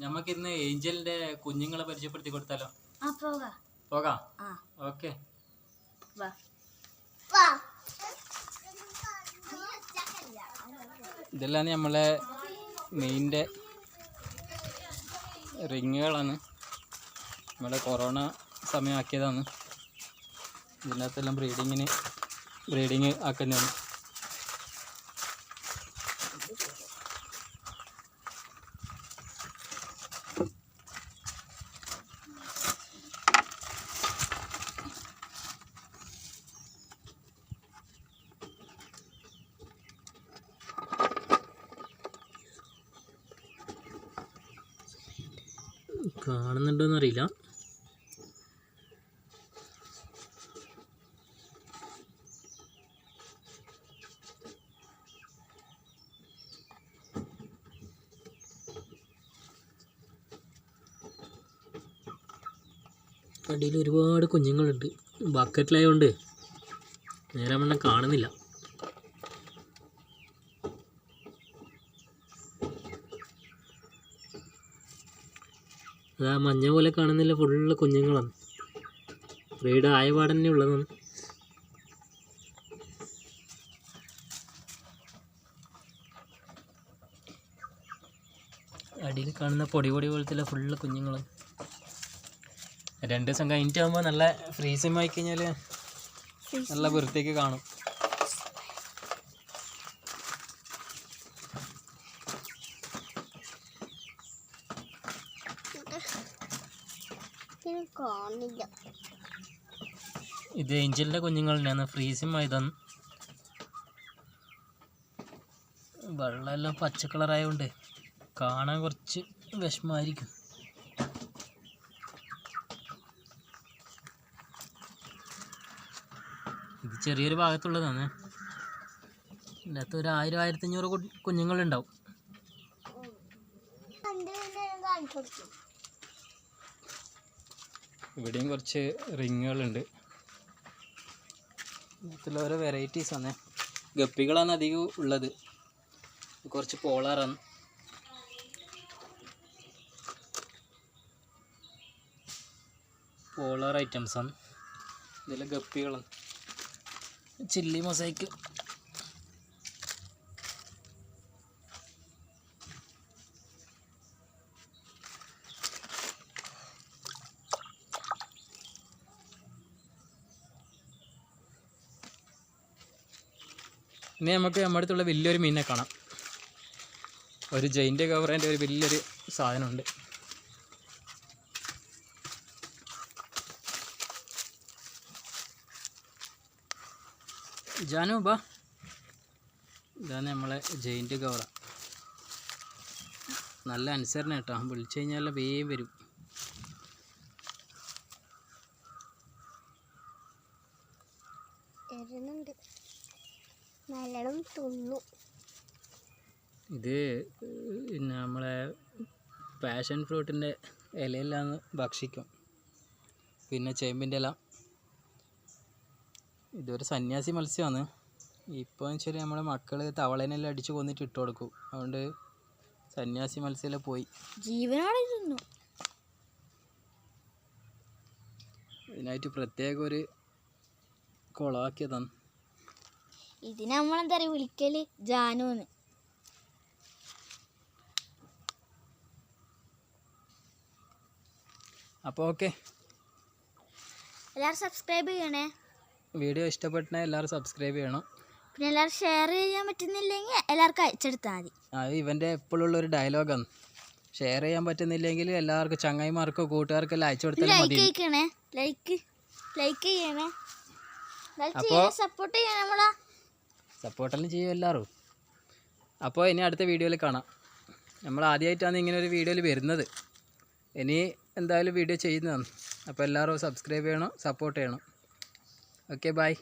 നമുക്ക് ഇന്ന് ഏഞ്ചലിന്റെ കുഞ്ഞുങ്ങളെ പരിചയപ്പെടുത്തി കൊടുത്താലോ? പോകാം. ഓക്കെ. ഇതെല്ലാം നമ്മളെ മെയിന്റെ റിങ്ങുകളാണ്. നമ്മളെ കൊറോണ സമയമാക്കിയതാണ്. ഇതിനകത്തെല്ലാം ബ്രീഡിങ്ങിന് ബ്രീഡിങ് ആക്കുന്നതാണ്. കാണുന്നുണ്ടോന്ന് അറിയില്ല അടിയിൽ ഒരുപാട് കുഞ്ഞുങ്ങളുണ്ട്. ബക്കറ്റിലായതുകൊണ്ട് നേരെ കാണുന്നില്ല. അതാ മഞ്ഞ പോലെ കാണുന്നില്ല ഫുള്ള് കുഞ്ഞുങ്ങളാണ്. ബ്രീഡ് ആയ തന്നെ ഉള്ളതാണ്. അടിയിൽ കാണുന്ന പൊടി പൊടി പോലത്തെ ഫുള്ള് കുഞ്ഞുങ്ങളാണ് രണ്ട് ദിവസം കഴിഞ്ഞിട്ടാകുമ്പോൾ നല്ല ഫ്രീസിമായി കഴിഞ്ഞാൽ നല്ല വൃത്തിക്ക് കാണും. കാണില്ല. ഇത് ഏഞ്ചലിന്റെ കുഞ്ഞുങ്ങളുടെയാണ് ഫ്രീസിം ആയതാണ് വെള്ളമെല്ലാം പച്ച കളറായതുകൊണ്ട് കാണാൻ കുറച്ച് വിഷമമായിരിക്കും ഇത് ചെറിയൊരു ഭാഗത്തുള്ളതാണ്. ഇതിനകത്ത് ഒരു ആയിരം ആയിരത്തി അഞ്ഞൂറ് കുഞ്ഞുങ്ങളുണ്ടാവും. ഇവിടെയും കുറച്ച് റിങ്ങുകളുണ്ട്. ഇതിൽ ഓരോ വെറൈറ്റീസ് ആണ്. ഗപ്പികളാണ് അധികം ഉള്ളത്. കുറച്ച് പോളാറാണ് പോളാർ ഐറ്റംസാണ് ഇതിലെ ഗപ്പികളാണ്. ചില്ലി മൊസൈക്ക് ഇനി നമുക്ക് നമ്മുടെ അടുത്തുള്ള വലിയൊരു മീനിനെ കാണാം. ഒരു ജയിന്റെ കവറിന്റെ ഒരു വലിയൊരു സാധനമുണ്ട്. ജാനു ബാ ഇതാണ് നമ്മളെ ജയിന്റ് കവറ നല്ല അനുസരണ കേട്ടോ. വിളിച്ചു കഴിഞ്ഞാൽ വേഗം വരും. വരുന്നുണ്ട് നല്ലോണം തിന്നു. ഇത് പിന്നെ നമ്മളെ പാഷൻ ഫ്രൂട്ടിന്റെ ഇലയെല്ലാം ഭക്ഷിക്കും. പിന്നെ ചേമ്പിന്റെ ഇല. ഇതൊരു സന്യാസി മത്സ്യമാണ്. ഇപ്പോൾ ശരി നമ്മളെ മക്കൾ തവളേനെല്ലാം അടിച്ച് കൊന്നിട്ട് ഇട്ട് കൊടുക്കും. അതുകൊണ്ട് സന്യാസി മത്സ്യം പോയി. ജീവനാണ് തിന്നു. ഇതിനായിട്ട് പ്രത്യേക ഒരു കുളമാക്കിയതാണ്. ഇതിന് നമ്മളെന്താ പറയുക വിളിക്കൽ ജാനുന്ന് അപ്പോൾ ഓക്കെ. എല്ലാവരും സബ്സ്ക്രൈബ് ചെയ്യണേ. വീഡിയോ ഇഷ്ടപ്പെട്ട എല്ലാവരും സബ്സ്ക്രൈബ് ചെയ്യണം. പിന്നെ എല്ലാവരും ഷെയർ ചെയ്യാൻ പറ്റുന്നില്ലെങ്കിൽ എല്ലാവർക്കും അയച്ചെടുത്താൽ മതി. അത് ഇവന്റെ എപ്പോഴുള്ള ഒരു ഡയലോഗാണ് ഷെയർ ചെയ്യാൻ പറ്റുന്നില്ലെങ്കിൽ എല്ലാവർക്കും ചങ്ങായിമാർക്കോ കൂട്ടുകാർക്കോ എല്ലാം അയച്ചു കൊടുത്താൽ ലൈക്ക് മതി ചെയ്യണേ. ലൈക്ക് ലൈക്ക് ചെയ്യണേ. അപ്പോൾ സപ്പോർട്ട് ചെയ്യണം നമ്മളാ. സപ്പോർട്ടെല്ലാം ചെയ്യും എല്ലാവരും. അപ്പോൾ ഇനി അടുത്ത വീഡിയോയിൽ കാണാം. നമ്മൾ ആദ്യമായിട്ടാണ് ഇങ്ങനെ ഒരു വീഡിയോയിൽ വരുന്നത്. ഇനി എന്തായാലും വീഡിയോ ചെയ്യുന്നതാണ്. അപ്പോൾ എല്ലാവരും സബ്സ്ക്രൈബ് ചെയ്യണം സപ്പോർട്ട് ചെയ്യണം. Okay bye.